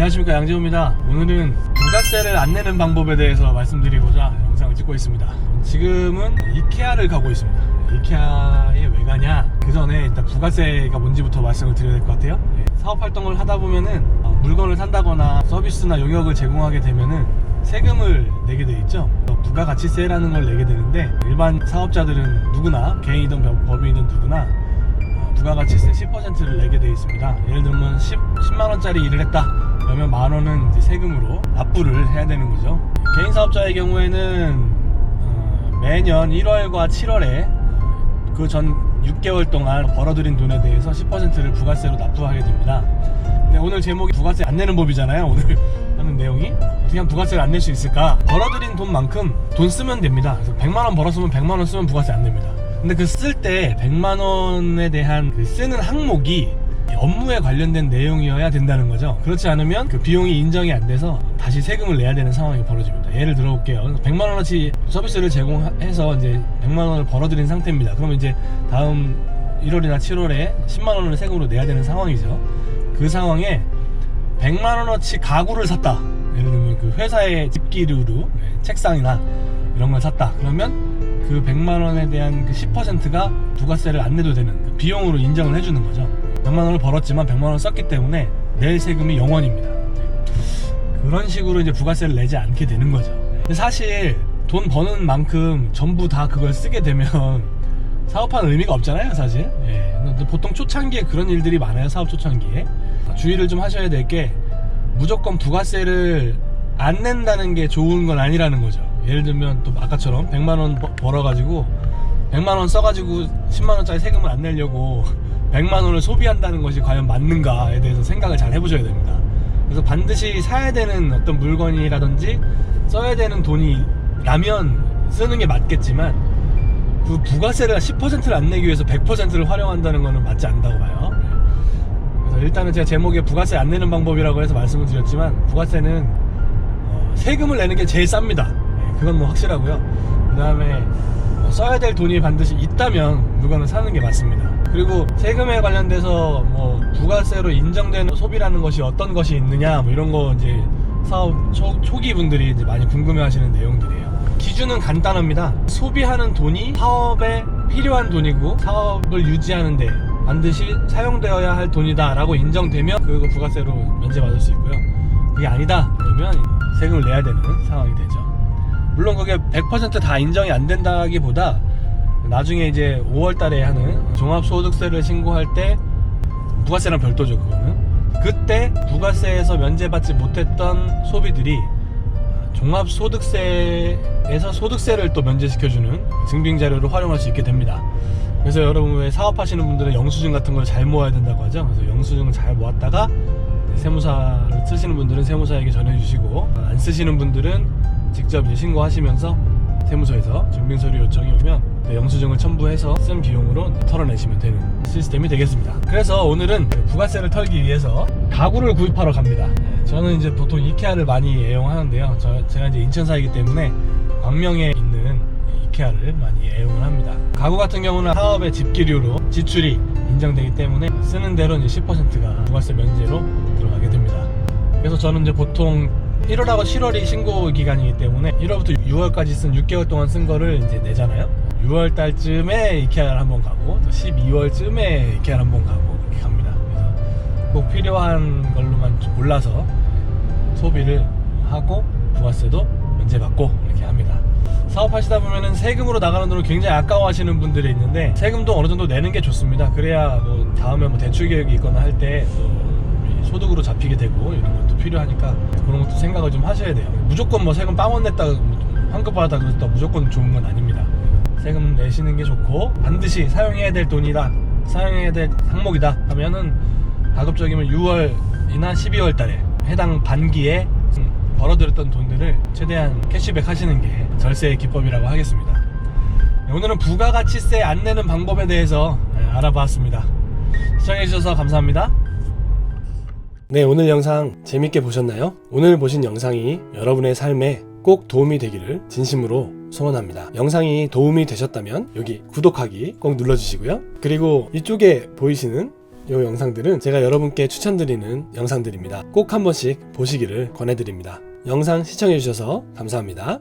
안녕하십니까 양재호입니다. 오늘은 부가세를 안 내는 방법에 대해서 말씀드리고자 영상을 찍고 있습니다. 지금은 이케아를 가고 있습니다. 이케아에 왜 가냐? 그 전에 일단 부가세가 뭔지부터 말씀을 드려야 될 것 같아요. 네, 사업 활동을 하다 보면은 어, 물건을 산다거나 서비스나 용역을 제공하게 되면은 세금을 내게 돼 있죠. 어, 부가가치세라는 걸 내게 되는데 일반 사업자들은 누구나 개인이든 법- 법인이든 누구나 어, 부가가치세 10%를 내게 되어 있습니다. 예를 들면 10, 10만 원짜리 일을 했다. 그러면 만 원은 이제 세금으로 납부를 해야 되는 거죠. 개인 사업자의 경우에는 어, 매년 1월과 7월에 그 전 6개월 동안 벌어들인 돈에 대해서 10%를 부가세로 납부하게 됩니다. 근데 오늘 제목이 부가세 안 내는 법이잖아요. 오늘 하는 내용이 하면 부가세를 안 낼 수 있을까? 벌어들인 돈만큼 돈 쓰면 됩니다. 그래서 100만 원 벌었으면 100만 원 쓰면 부가세 안 냅니다. 근데 그 쓸 때 100만 원에 대한 그 쓰는 항목이 업무에 관련된 내용이어야 된다는 거죠. 그렇지 않으면 그 비용이 인정이 안 돼서 다시 세금을 내야 되는 상황이 벌어집니다. 예를 들어 볼게요. 100만 원어치 서비스를 제공해서 이제 100만 원을 벌어들인 상태입니다. 그러면 이제 다음 1월이나 7월에 10만 원을 세금으로 내야 되는 상황이죠. 그 상황에 100만 원어치 가구를 샀다. 예를 들면 그 회사의 집기류로 네, 책상이나 이런 걸 샀다. 그러면 그 100만 원에 대한 그 10%가 부가세를 안 내도 되는 그 비용으로 인정을 해주는 거죠. 100만 원을 벌었지만 100만 원을 썼기 때문에 낼 세금이 0원입니다. 그런 식으로 이제 부가세를 내지 않게 되는 거죠. 사실 돈 버는 만큼 전부 다 그걸 쓰게 되면 사업하는 의미가 없잖아요, 사실. 예. 보통 초창기에 그런 일들이 많아요, 사업 초창기에. 주의를 좀 하셔야 될 게 무조건 부가세를 안 낸다는 게 좋은 건 아니라는 거죠. 예를 들면 또 아까처럼 100만 원 버- 벌어가지고 100만 원 써가지고 10만 원짜리 세금을 안 내려고 100만 원을 소비한다는 것이 과연 맞는가에 대해서 생각을 잘 해보셔야 됩니다. 그래서 반드시 사야 되는 어떤 물건이라든지 써야 되는 돈이라면 쓰는 게 맞겠지만 그 부가세를 10%를 안 내기 위해서 100%를 활용한다는 것은 맞지 않다고 봐요. 그래서 일단은 제가 제목에 부가세 안 내는 방법이라고 해서 말씀을 드렸지만 부가세는 어, 세금을 내는 게 제일 쌉니다. 네, 그건 뭐 확실하고요. 그 다음에 써야 될 돈이 반드시 있다면 물건을 사는 게 맞습니다. 그리고 세금에 관련돼서 뭐 부가세로 인정되는 소비라는 것이 어떤 것이 있느냐 뭐 이런 거 이제 사업 초, 초기 분들이 이제 많이 궁금해하시는 내용들이에요. 기준은 간단합니다. 소비하는 돈이 사업에 필요한 돈이고 사업을 유지하는데 반드시 사용되어야 할 돈이다라고 인정되면 그거 부가세로 면제받을 수 있고요. 그게 아니다 그러면 세금을 내야 되는 상황이 되죠. 물론 그게 100%다 인정이 안 된다기보다 나중에 이제 5월 달에 하는 종합소득세를 신고할 때 부가세랑 별도죠 그거는. 그때 부가세에서 면제받지 못했던 소비들이 종합소득세에서 소득세를 또 면제시켜주는 증빙자료를 활용할 수 있게 됩니다. 그래서 여러분 왜 사업하시는 분들은 영수증 같은 걸 잘 모아야 된다고 하죠? 그래서 영수증을 잘 모았다가 세무사를 쓰시는 분들은 세무사에게 전해주시고 안 쓰시는 분들은 직접 이제 신고하시면서 세무서에서 증빙서류 요청이 오면 네, 영수증을 첨부해서 쓴 비용으로 털어내시면 되는 시스템이 되겠습니다. 그래서 오늘은 그 부가세를 털기 위해서 가구를 구입하러 갑니다. 저는 이제 보통 이케아를 많이 애용하는데요. 저, 제가 이제 인천 사이기 때문에 광명에 있는 이케아를 많이 애용을 합니다. 가구 같은 경우는 사업의 집기류로 지출이 인정되기 때문에 쓰는 대로 이제 10%가 부가세 면제로 들어가게 됩니다. 그래서 저는 이제 보통 1월하고 7월이 신고 기간이기 때문에 1월부터 6월까지 쓴 6개월 동안 쓴 거를 이제 내잖아요. 6월 달쯤에 이케아를 한번 가고 또 12월쯤에 이케아를 한번 가고 이렇게 갑니다. 그래서 꼭 필요한 걸로만 좀 골라서 소비를 하고 부가세도 면제받고 이렇게 합니다. 사업하시다 보면은 세금으로 나가는 돈을 굉장히 아까워하시는 분들이 있는데 세금도 어느 정도 내는 게 좋습니다. 그래야 뭐 다음에 뭐 대출 계획이 있거나 할때 소득으로 잡히게 되고 이런 것도 필요하니까 그런 것도 생각을 좀 하셔야 돼요. 무조건 뭐 세금 빵원 냈다 환급 받았다 그랬다 무조건 좋은 건 아닙니다. 세금 내시는 게 좋고 반드시 사용해야 될 돈이다 사용해야 될 항목이다 하면은 가급적이면 6월이나 12월 달에 해당 반기에 벌어들였던 돈들을 최대한 캐시백 하시는 게 절세의 기법이라고 하겠습니다. 네, 오늘은 부가가치세 안 내는 방법에 대해서 네, 알아봤습니다. 시청해주셔서 감사합니다. 네, 오늘 영상 재밌게 보셨나요? 오늘 보신 영상이 여러분의 삶에 꼭 도움이 되기를 진심으로 소원합니다. 영상이 도움이 되셨다면 여기 구독하기 꼭 눌러주시고요. 그리고 이쪽에 보이시는 이 영상들은 제가 여러분께 추천드리는 영상들입니다. 꼭 한 번씩 보시기를 권해드립니다. 영상 시청해주셔서 감사합니다.